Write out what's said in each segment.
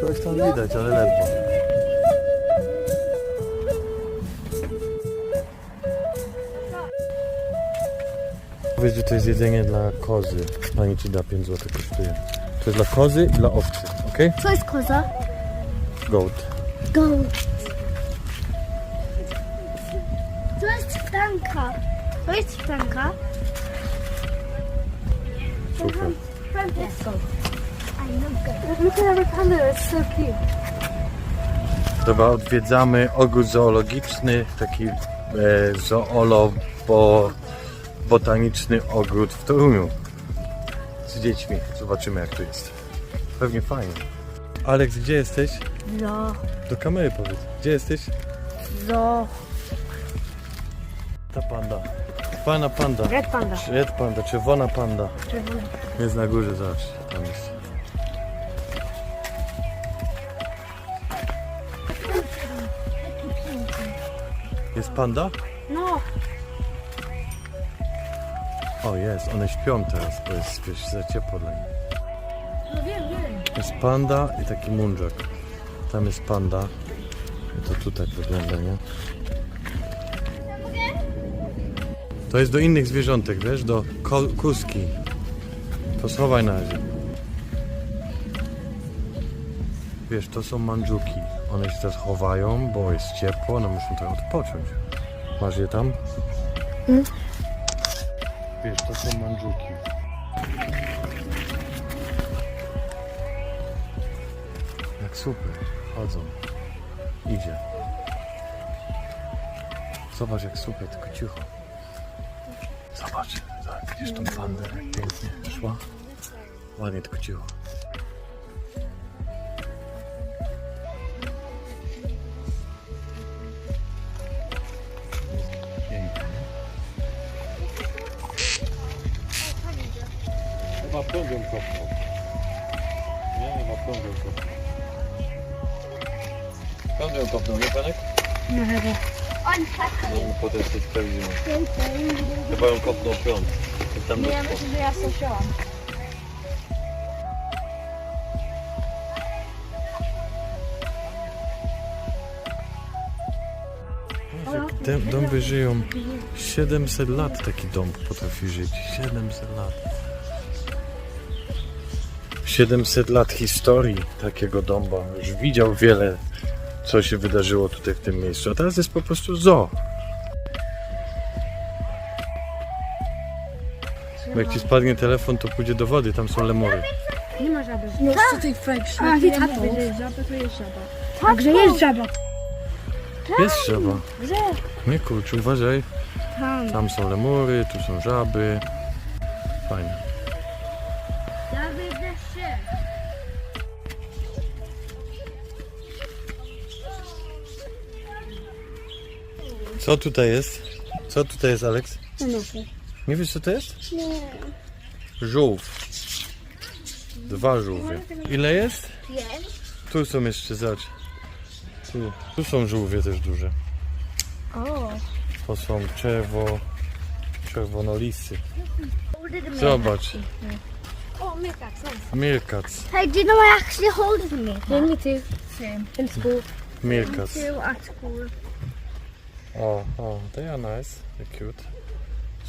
Coś tam widać, ale ledwo. Powiedz, że to jest jedzenie dla kozy. Pani ci da 5 zł kosztuje. To jest dla kozy i dla owcy, ok? Co jest koza? Goat. Goat. To jest franka. To jest franka. Super. Franka jest goat. I love goat. Look at it's so cute. Dobra, odwiedzamy ogród zoologiczny, taki e, zoolo, bo, botaniczny ogród w Toruniu. Z dziećmi. Zobaczymy jak to jest. Pewnie fajnie. Aleks, gdzie jesteś? Do kamery powiedz. Gdzie jesteś? no. Ta panda. Pana panda. Red panda. Red panda, czerwona panda. Czerwony. Jest na górze, zobacz. Tam jest. Jest panda? No, O, jest. One śpią teraz, bo jest wiesz, za ciepło dla nich. no wiem, wiem. Jest panda i taki mundżak. Tam jest panda. I to tu tak wygląda, nie? To jest do innych zwierzątek, wiesz? Do kuski. To schowaj na razie. Wiesz, to są mandżuki. One się teraz chowają, bo jest ciepło, one muszą trochę odpocząć. Masz je tam? Mm. Wiesz, to są mandżuki. Jak super, chodzą. Idzie. Zobacz jak super, tylko cicho. Zobacz, widzisz tą pandę, pięknie szła? Ładnie, tylko cicho. No, potem się sprawdzimy. Chyba ją prąd. I tam Nie, ja myślę, że ja słyszałam. Dom, domy żyją 700 lat taki dom potrafi żyć. 700 lat. 700 lat historii takiego domu. Już widział wiele, co się wydarzyło tutaj w tym miejscu. A teraz jest po prostu zoo. Bo Jak ci spadnie telefon, to pójdzie do wody, tam są lemury. Nie ma żaby. No co ty fajk A, A tato. to jest żaba, to jest żaba. Tak, jest żaba. Jest żaba. Gdzie? Nie kurczę, uważaj. Tam. Są lemury, tu są żaby. Fajnie. Żaby deszcze. Co tutaj jest? Co tutaj jest, Aleks? No, Nie wiesz, co to jest? Nie. Żółw. Dwa żółwie. Ile jest? Jest. Tu są jeszcze, zobacz. Tu, tu są żółwie też duże. O. To są czerwo... czerwonolisy. Zobacz. Oh, Mika, Mirkac. Hey, do you know I actually hold it me? Yeah, me too. Same. In school. Mirkac. Too at school. O, o, they are nice. They're cute.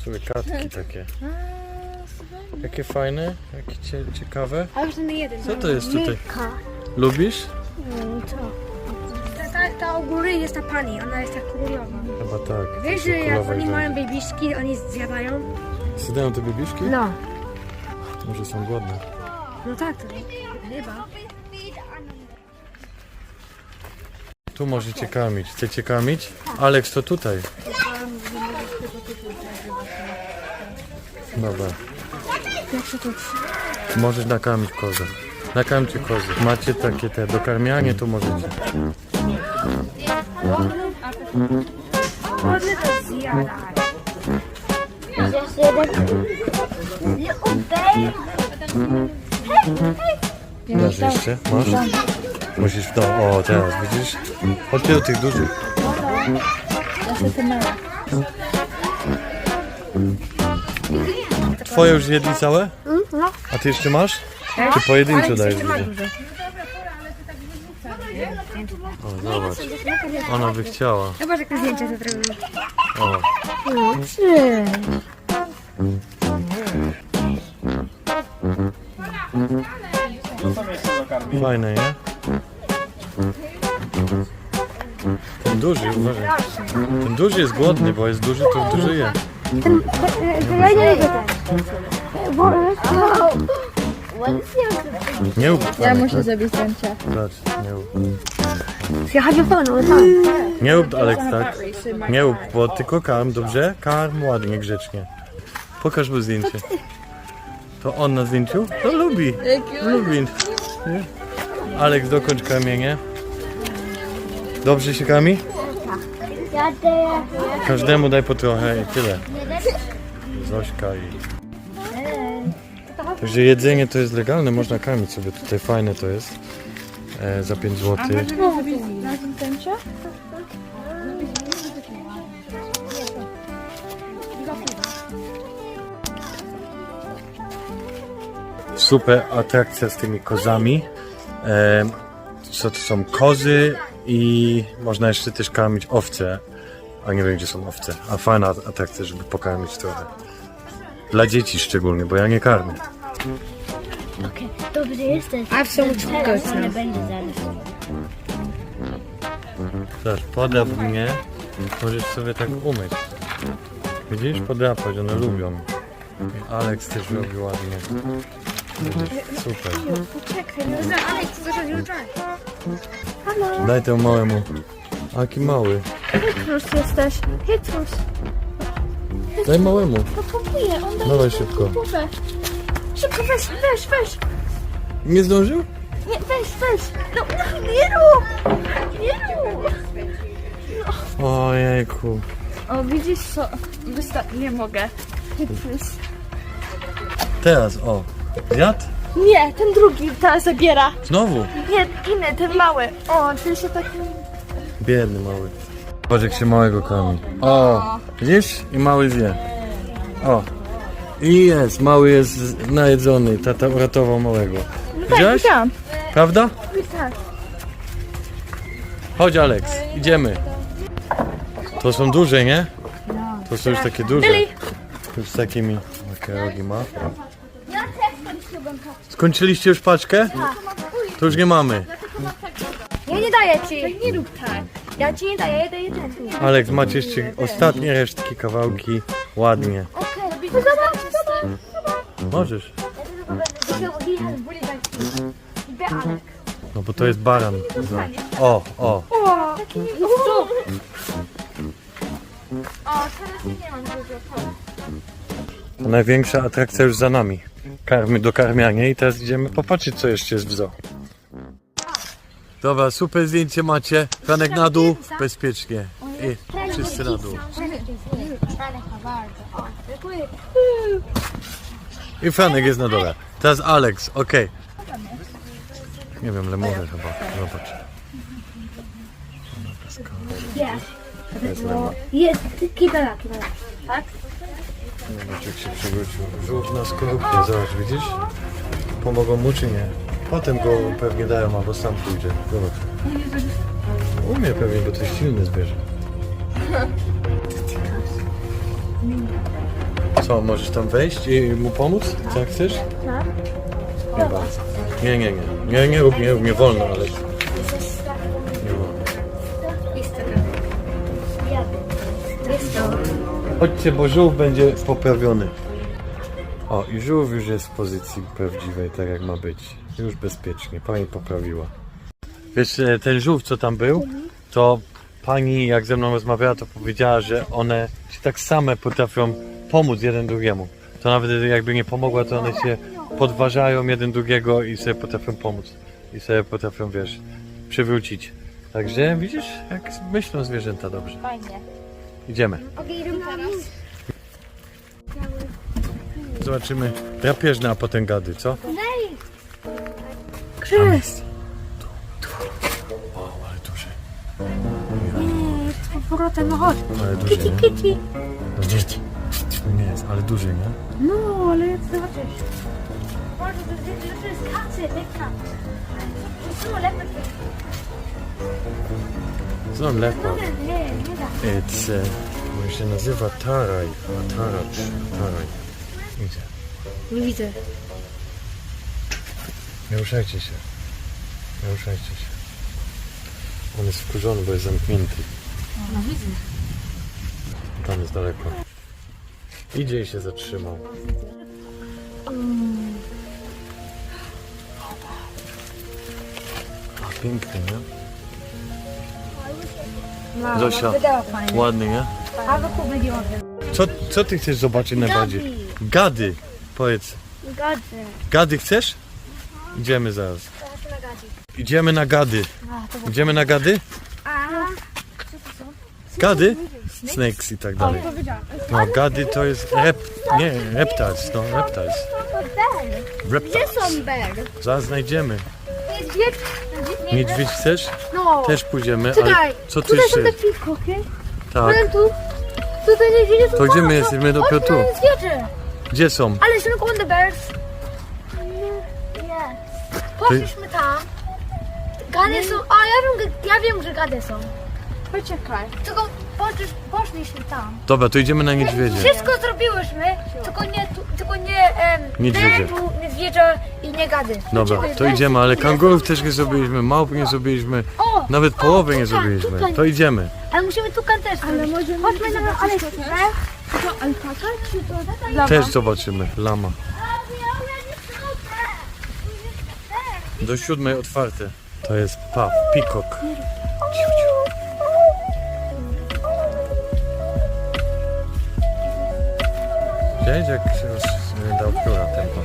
Surykatki takie. Jakie fajne, jakie cie, ciekawe. A już ten jeden. Co to jest tutaj? Lubisz? Mm, co? Ta, ta, ta u góry jest ta pani, ona jest ta królowa. Chyba tak. Wiesz, To że jak oni mają babyszki, oni zjadają? Zjadają te bibiszki? No. Może są głodne. No tak, to chyba. Tu możecie kamić. Chcecie kamić? Aleks, to tutaj. Dobra. Możesz nakarmić kozę. Nakarmcie kozy. Macie takie te dokarmianie, to możecie. One to. Just jeden. Little babe. Dasz jeszcze? Masz? Musisz w dom. O, teraz widzisz? Chodźcie do tych dużych. Twoje już zjedli całe? Mm, no. A ty jeszcze masz? Czy pojedynczo dajesz? O, zobacz. Ona by chciała. Zobacz, jakie zdjęcia to zrobił. O, fajne, nie? Ten duży, uważaj. Ten duży jest głodny, bo jest duży, to duży je. Ja nie lubię ten. Nie łup, Ja muszę tak? zrobić zdjęcie. Zobacz, nie łup. Ja phone all the time. Nie łup, Aleks, tak? Nie łup, bo tylko karm, dobrze? Karm ładnie, grzecznie. Pokaż mu zdjęcie. To on na zdjęciu? To lubi. Lubi. Nie? Aleks, dokończ karmienie. Dobrze się karmi? Każdemu daj po trochę i tyle. Zośka i... Także jedzenie to jest legalne, można karmić sobie tutaj, fajne to jest. E, za 5 zł. Super atrakcja z tymi kozami. E, co to są kozy i można jeszcze też karmić owce. A nie wiem gdzie są owce. A fajna atrakcja, żeby pokarmić trochę. Dla dzieci szczególnie, bo ja nie karmię. Okej, dobrze jesteś. Have so much Teraz nie now. będzie zaraz. Zobacz, podrap mnie. Możesz sobie tak umyć. Widzisz? Podrapać, one lubią. Aleks też robi ładnie. Super. Poczekaj, no za Alex, co Daj temu małemu. Aki mały. Chytrus jesteś. Chytrus. Daj małemu. No próbuję, on daje Dawaj szybko. głowę. Szybko weź, weź, weź. Nie zdążył? Nie, weź, weź. No, no nie rób. Nie rób. Ojejku. O, widzisz co? Wysta- nie mogę. Teraz, o. Zjadł? Nie, ten drugi teraz zabiera. Znowu. Nie, inny, ten mały. O, ty się tak... Biedny mały. Patrz jak się małego karmi. O, widzisz? I mały zje. O. I jest, mały jest najedzony. Tata uratował małego. Widziałeś? Widziałam. Prawda? Tak. Chodź Aleks, idziemy. To są duże, nie? To są już takie duże. Już z takimi. Jakie rogi ma. Skończyliście już paczkę? To już nie mamy. Ja nie daję ci. Nie rób tak. Ja ci nie daję, ja daję ten. Aleks, macie jeszcze ostatnie resztki, kawałki. Ładnie. Okej, okay. Możesz. No bo to jest baran. O, o. Taki największa atrakcja już za nami. Karmy do karmiania i teraz idziemy popatrzeć co jeszcze jest w zoo. Dobra, super zdjęcie macie. Franek na dół, bezpiecznie. I wszyscy na dół. I Franek jest na dole. Teraz Alex, okej. Nie wiem, lemury chyba. Zobacz. To jest lemur. Jest, kibela, kibela. Zobacz jak się przewrócił. Żółw na skorupie, zobacz, widzisz? Pomogą mu czy nie? Potem go pewnie dają, albo sam pójdzie. Zobacz. Umie pewnie, bo to jest silne zwierzę. Co, możesz tam wejść i mu pomóc? Co jak chcesz? Nie bardzo. Nie, nie, nie. Nie, nie rób, nie rób, nie wolno, ale... Nie wolno. Chodźcie, bo żółw będzie poprawiony. O, i żółw już jest w pozycji prawdziwej, tak jak ma być. Już bezpiecznie, pani poprawiła. Wiesz, e, ten żółw, co tam był, to pani, jak ze mną rozmawiała, to powiedziała, że one się tak same potrafią pomóc jeden drugiemu. To nawet jakby nie pomogła, to one się podważają jeden drugiego i sobie potrafią pomóc. I sobie potrafią, wiesz, przywrócić. Także widzisz, jak myślą zwierzęta dobrze. Fajnie. Idziemy. Teraz. Zobaczymy drapieżne, a potem gady, co? Krzyż. O, ale duży. Z powrotem, no chodź. Ale duży, nie? Kitty. Nie, nie jest, ale duży, nie? No, ale zobaczysz. Może to jest, to jest kacy, big cat. Co lepo? It's, e, on się nazywa taraj, a taracz, taraj. Idzie. Nie widzę. Nie ruszajcie się. Nie ruszajcie się. On jest wkurzony, bo jest zamknięty. No widzę. Tam jest daleko. Idzie i się zatrzymał. A, piękny, nie? No, Zosia. Wydała fajnie. Ładny, nie? A wy kup będzie ładny. Co, co ty chcesz zobaczyć najbardziej? Gady. Powiedz. Gadzę. Gady chcesz? Idziemy zaraz. Idziemy na gady. Idziemy na gady? Gady? Snakes i tak dalej. No, gady to jest rep... Nie, reptiles, no, reptiles. Reptiles. Są bear. Zaraz znajdziemy. Niedźwiedź? Niedźwiedź chcesz? No. Też pójdziemy, ale Czekaj, co tu Tutaj jeszcze są te jest? Tak. Potem tu. Tutaj niedźwiedzie są To gdzie my jesteśmy? Dopiero tu. Gdzie są? Ale są on the bears. Nie. Poszliśmy tam. Gady są. A ja wiem, ja wiem, że gady są. Poczekaj. Tylko poszliś, poszliśmy tam. Dobra, to idziemy na niedźwiedzie. Wszystko zrobiłyśmy, tylko nie, tu, tylko nie em, Niedźwiedzie. tu, niedźwiedzia i nie gady. Dobra, to idziemy, ale kangurów też nie zrobiliśmy, małp nie zrobiliśmy, O, nawet połowy nie tutaj, zrobiliśmy. tutaj. To idziemy. ale musimy tu też Ale możemy Chodźmy na ale To alpaka czy to Też zobaczymy. Lama. Do siódmej otwarte. To jest pub, pikok. Widziałeś jak się dał pióra tempo?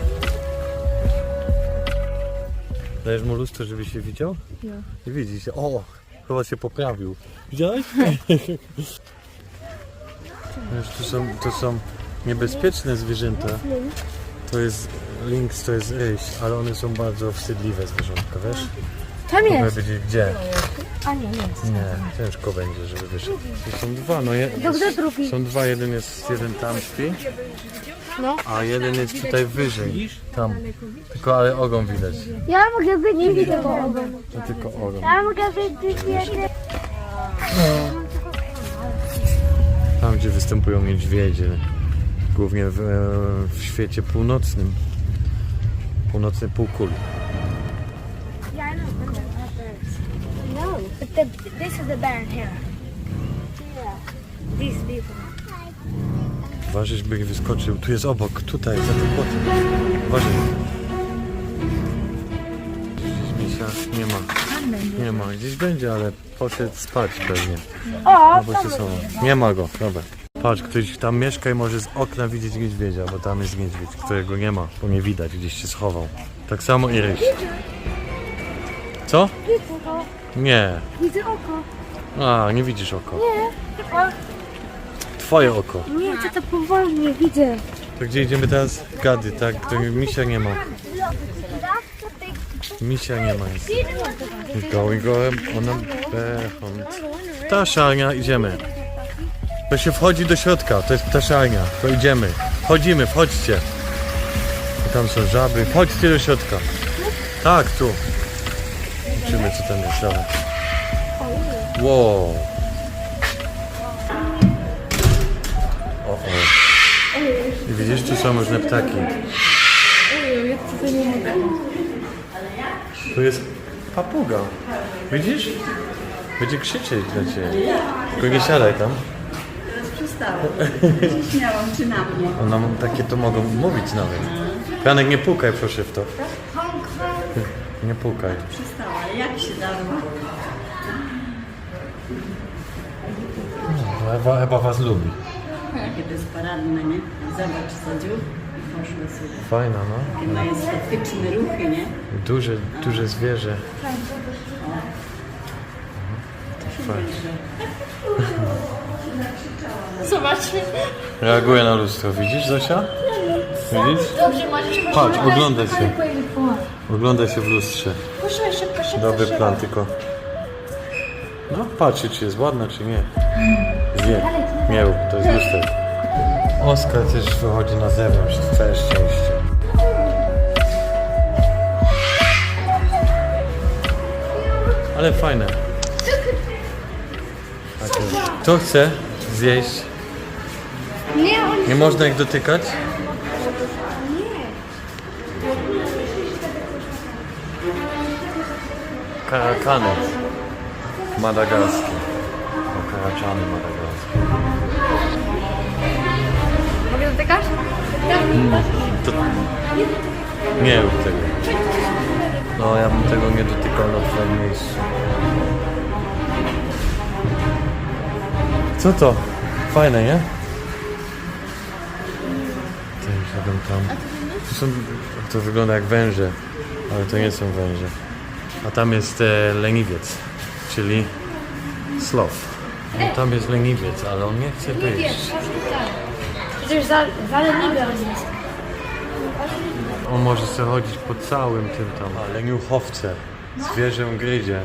Dajesz mu lustro, żeby się widział? Nie. I widzi się. O! Chyba się poprawił. Widziałeś? Wiesz, to są, to są niebezpieczne zwierzęta. To jest lynx, to jest ryś, ale one są bardzo wstydliwe zwierzątka, wiesz? Tam Mogę jest. gdzie? A nie, nie. Nie, ciężko będzie, żeby wyszedł. To są dwa, no je, gdzie drugi? są dwa, jeden jest, jeden tam śpi, No. a jeden jest tutaj wyżej, tam. Tylko ale ogon widać, Ja mogę być nie widzę to tylko ogon. Ja mogę być jedny. Tam gdzie występują niedźwiedzie, głównie w, w świecie północnym, północnej półkuli. The, this is the bear here. Yeah. These people. Uważaj, nie wyskoczył. Tu jest obok, tutaj, za tym płotem. Uważaj. Gdzieś misia nie ma. Nie ma, gdzieś będzie, ale poszedł spać pewnie. O, się są. Nie ma go, dobra. Patrz, ktoś tam mieszka i może z okna widzieć niedźwiedzia, bo tam jest niedźwiedź, którego nie ma, bo nie widać, gdzieś się schował. Tak samo i ryś. Co? Nie. Widzę oko. A, nie widzisz oko. Nie. Twoje oko. Nie, to to poważnie widzę. To gdzie idziemy teraz? Gady, tak? To misia nie ma. Misia nie ma. Jest. Going, going on a bear hunt. Ptaszarnia, idziemy. To się wchodzi do środka, to jest ptaszarnia. To idziemy. Wchodzimy, wchodźcie. Tam są żaby. Wchodźcie do środka. Tak, tu. Zobaczymy co tam jest. Dobra. Wow. O, o. I widzisz, tu są różne ptaki. Tu jest papuga. Widzisz? Będzie krzyczeć dla ciebie. Tylko nie siadaj tam. Śmiałam, czy na mnie. Ona m- takie to mogą mówić nawet. Janek, nie pukaj proszę w to. Nie pukaj. Przestała, jak się dało? No, Chyba, chyba was lubi. Jakie bezparadne, nie? Zobacz, co dziób i poszło sobie. Fajna, no. Statyczne ruchy, nie? Duże, duże zwierzę. Fajnie. Zobaczmy. Reaguje na lustro. Widzisz, Zosia? Widzisz? Dobrze, możesz Patrz, oglądaj się. Oglądaj się w lustrze. Proszę, szybko, szybko. Dobry plan, tylko... No, patrzcie, czy jest ładna, czy nie. Nie, nie rób, to jest lustro. Oskar też wychodzi na zewnątrz, całe szczęście. Ale fajne. Takie. Kto chce zjeść? Nie można ich dotykać? Karakany. Madagarskie. O, karaczany madagarskie. Mogę dotykać? To... Nie rób tego. No, ja bym tego nie dotykał na twoim miejscu. Co to? Fajne, nie? Siedzą tam. To, są, to wygląda jak węże, ale to nie są węże. A tam jest e, leniwiec, czyli sloth. No, tam jest leniwiec, ale on nie chce wyjść. Przecież za, zaleniwy on jest. On może sobie chodzić po całym tym tam. A leniuchowce. Zwierzę gryzie.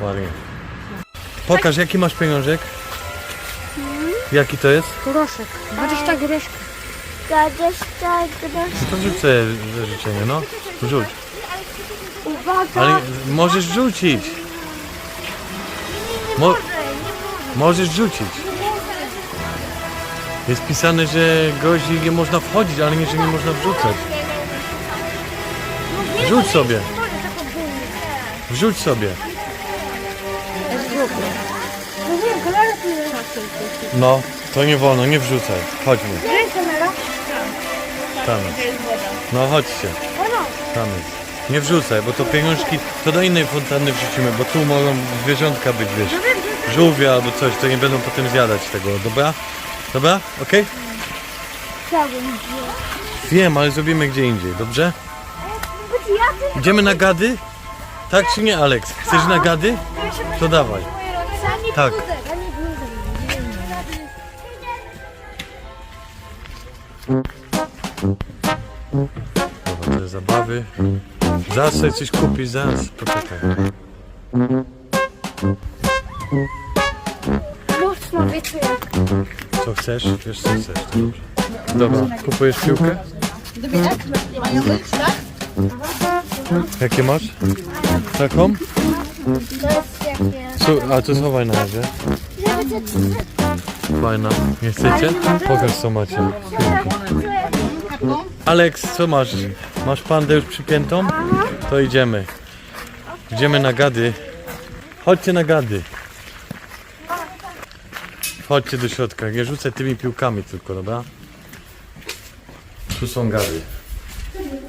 Ładnie. Pokaż, jaki masz pieniążek? Jaki to jest? Groszek. 20 groszków. 20 groszy. To rzucę życzenie, no. Rzuć. Uwaga! Ale możesz rzucić. Mo- możesz rzucić. Jest pisane, że grozi nie można wchodzić, ale nie, że nie można wrzucać. Wrzuć sobie. Wrzuć sobie. No, to nie wolno, nie wrzucaj. Chodźmy. Tam jest. No chodźcie. Tam jest. Nie wrzucaj, bo to pieniążki, to do innej fontanny wrzucimy, bo tu mogą zwierzątka być, wiesz, żółwie albo coś, to nie będą potem zjadać tego, dobra? Dobra? Okej? Wiem, ale zrobimy gdzie indziej, dobrze? Idziemy na gady? Tak czy nie, Alex? Chcesz na gady? To dawaj. Tak. Te zabawy. Zaraz sobie coś kupisz, zaraz. Poczekaj. Mocno wiecie jak. Co chcesz? Wiesz co chcesz. to dobrze. Dobra, kupujesz piłkę? Jakie masz? Taką? To jest jakie... Su- a to schowaj na razie. Fajna. Nie chcecie? Pokaż co macie. Aleks, co masz? Masz pandę już przypiętą? To idziemy. Idziemy na gady. Chodźcie na gady. Chodźcie do środka. Nie rzucę tymi piłkami tylko, dobra? Tu są gady.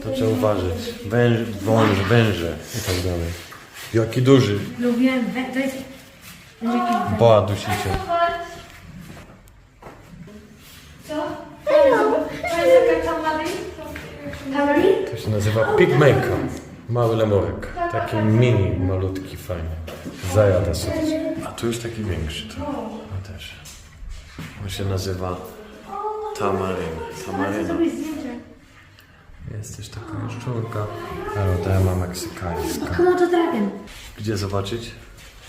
To trzeba uważać. Węż, wąż, węże i tak dalej. Jaki duży. Lubię, to jest... Boa dusicie. To się nazywa pigmejka. Mały lemurek. Taki mini, malutki, fajny. Zajada sobie. A tu już taki większy. To, to też. On się nazywa tamaryn. Tamaryna. Jest też taka jaszczurka. Ale to ja mam meksykańska. Komodo Dragon. Gdzie zobaczyć?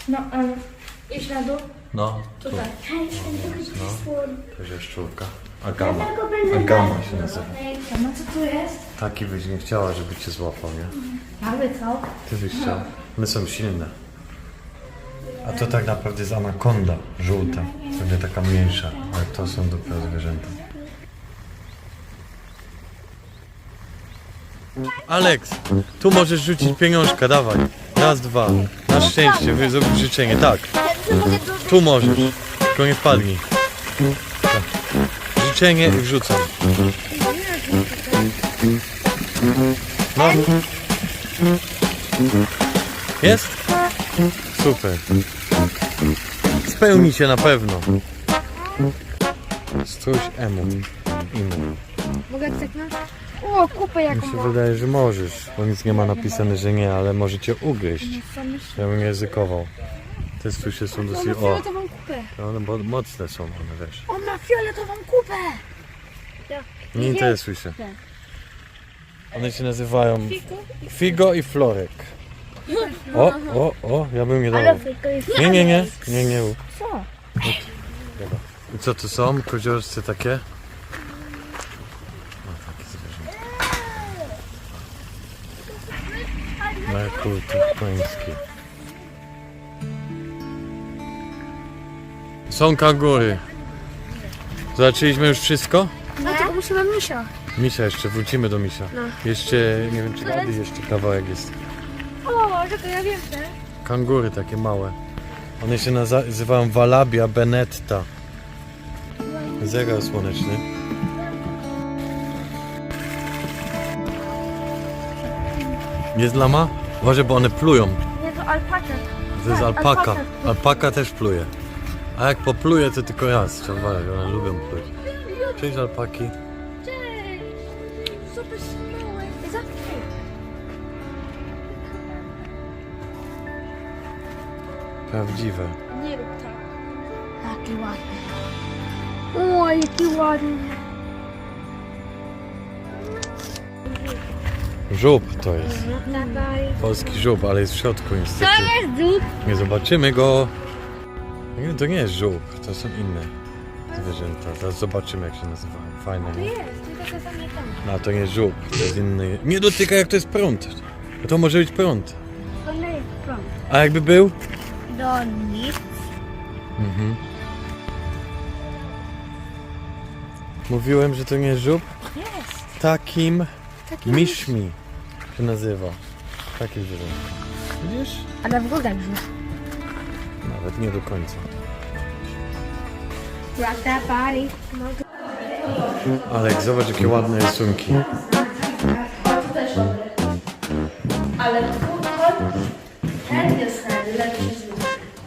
No, um, iść na dół. No, tu. Tutaj. No, to jest jaszczurka. Agama. Agama się nazywa. No co tu jest? Taki byś nie chciała, żeby cię złapał, nie? Mamy co? Ty byś chciał. One są silne. A to tak naprawdę jest anakonda żółta. Pewnie taka mniejsza, ale to są dopiero zwierzęta. Aleks, tu możesz rzucić pieniążka, dawaj. Raz, dwa. Na szczęście, wy zrób życzenie, tak. Tu możesz, tylko nie wpadnij. Życzenie i wrzucam. No. Jest? Super. Spełni się na pewno. Strój emu. Emu. Mogę cyknąć? O, kupę jaką Mi się mam. wydaje, że możesz, bo nic nie ma napisane, że nie, ale może cię ugryźć. Ja bym nie ryzykował. Te strusie są dosyć... O, Fioletową kupę. one bo mocne są one, wiesz. Ma fioletową kupę. Nie interesuj się. One się nazywają Figo i Florek. O, o, o, ja bym nie dawał. Nie, nie, nie, nie, nie. Co? Dobra. I co tu są? Koziorscy takie? O, takie zwierzęta. Na kulty końskie. Są kangury. Zobaczyliśmy już wszystko? No tylko musimy misia. Misia jeszcze, wrócimy do misia. Jeszcze, nie wiem czy rady jeszcze kawałek jest. O, czekaj, ja wiem, że. Kangury takie małe. One się nazywają Walabia benetta. Zegar słoneczny. Jest lama? Uważaj, bo one plują. Nie, to alpaka. To jest Tak, alpaka. Alpaka też pluje. A jak popluje, to tylko raz. Trzeba uważać, one lubią pluć. Cześć alpaki. Prawdziwe. Nie rób tak. Jaki ładny. O, jaki ładny. Żub to jest. Polski żub, ale jest w środku niestety. To jest dół. Nie zobaczymy go. Nie, to nie jest żółk, to są inne zwierzęta. Teraz zobaczymy jak się nazywają. Fajne, nie? Jest, tylko tam. No to nie jest żółk, to jest inny. Nie dotykaj jak to jest prąd. To może być prąd. To nie jest prąd. A jakby był? Do nic. Mhm. Mówiłem, że to nie jest żółk? Jest. Takim Taki miszmi się nazywa. Takie zwierzęta. Widzisz? Ale wygląda jak żółw. Nawet nie do końca. Rock that body. Alek, zobacz jakie ładne rysunki.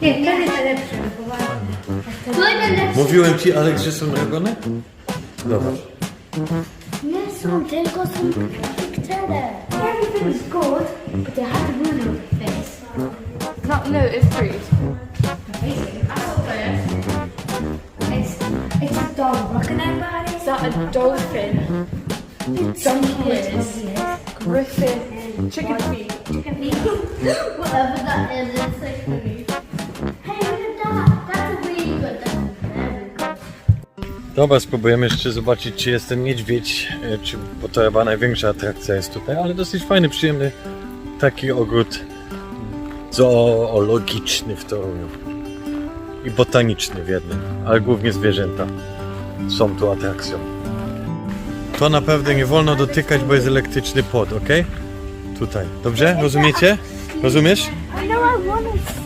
Nie, ten jest najlepszy. To jest najlepszy. Mówiłem ci, Alek, że są dragony? Zobacz. Nie są, tylko są. Everything is good. But they have a ruler face. No, no, it's fruit. It's, it's a dog rocking that body. Is that a dolphin? Ears. Griffin. Chicken feet. Whatever that is, it's like funny. Hey, look at that. That's a really good. That's. Dobra, spróbujemy jeszcze zobaczyć, czy jest ten niedźwiedź, e, czy, bo to chyba największa atrakcja jest tutaj, ale dosyć fajny, przyjemny taki ogród zoologiczny w Toruniu. I botaniczny w jednym, ale głównie zwierzęta są tu atrakcją. To naprawdę nie wolno dotykać, bo jest elektryczny płot, ok? Tutaj. Dobrze? Rozumiecie? Rozumiesz?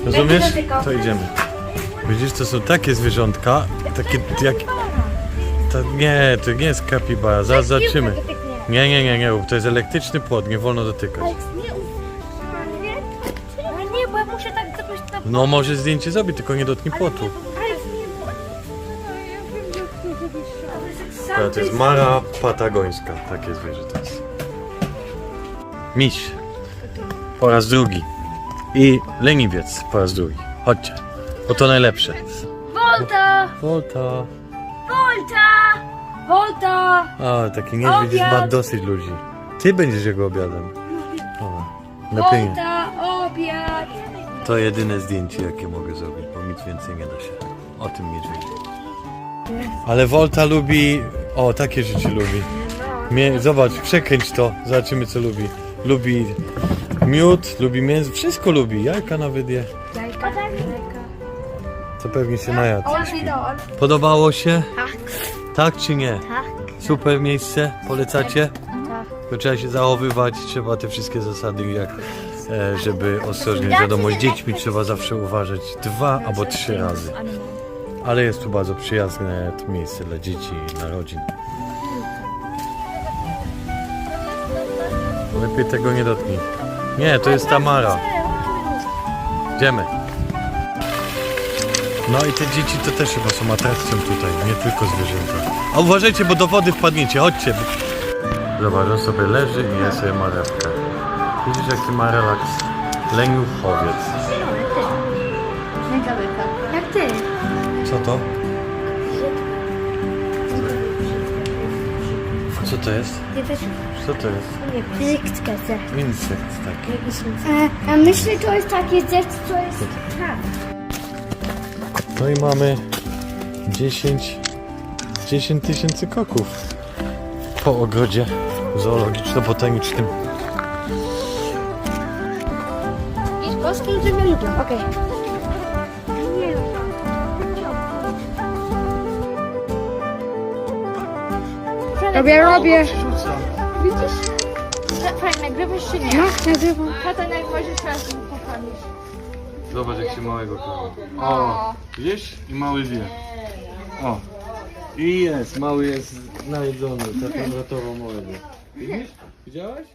Rozumiesz? To idziemy. Widzisz, to są takie zwierzątka, takie jak... To nie, to nie jest kapibara, zaraz zobaczymy. Nie, nie, nie, nie, to jest elektryczny płot, nie wolno dotykać. Nie, nie, ale nie, bo ja muszę tak zrobić na No może zdjęcie zrobić, tylko nie dotknij płotu. To, to jest mara patagońska, takie zwierzę to jest. Miś. Po raz drugi. I leniwiec po raz drugi. Chodźcie, bo to najlepsze. Volta! Volta. Volta! Volta! A, taki niedźwiedź już ma Obiad. dosyć ludzi. Ty będziesz jego obiadem. Lepiej nie. Volta, obiad! To jedyne zdjęcie, jakie mogę zrobić, bo nic więcej nie da się. O tym niedźwiedziu. Ale Volta lubi... O, takie rzeczy lubi. Mie... Zobacz, przekręć to. Zobaczymy, co lubi. Lubi miód, lubi mięso, wszystko lubi. Jajka nawet je. Jajka, jajka. To pewnie się najadł. Podobało się? Tak. Tak czy nie? Tak. Super miejsce? Polecacie? Tak. Trzeba się zachowywać, trzeba te wszystkie zasady, jak e, żeby ostrożnie, wiadomo, z dziećmi trzeba zawsze uważać dwa albo trzy razy. Ale jest tu bardzo przyjazne to miejsce dla dzieci i dla rodzin. Lepiej tego nie dotknij. Nie, to jest Tamara. Idziemy. No i te dzieci to też chyba są atrakcją tutaj, nie tylko zwierzęta. A uważajcie, bo do wody wpadniecie, chodźcie. Zobacz, on sobie leży i je sobie marewkę. Widzisz jaki ma relaks? Leniuchowiec. To? Co to jest? Też Co to jest? nie wiem. Fizykę. Insekt taki. A, a myślę, to jest takie coś, co jest... Tak. No i mamy 10 10 tysięcy koków po ogrodzie zoologiczno-botanicznym. Polskim drzemiankiem. Okej. Robię, robię. Widzisz? Frank, nagrywasz czy nie? No, nagrywam. Tata, jak możesz teraz poprawić. Zobacz jak się małego kocha. O, widzisz? I mały wie. O. I jest, mały jest najedzony, tata uratował małego. Widzisz? Widziałeś?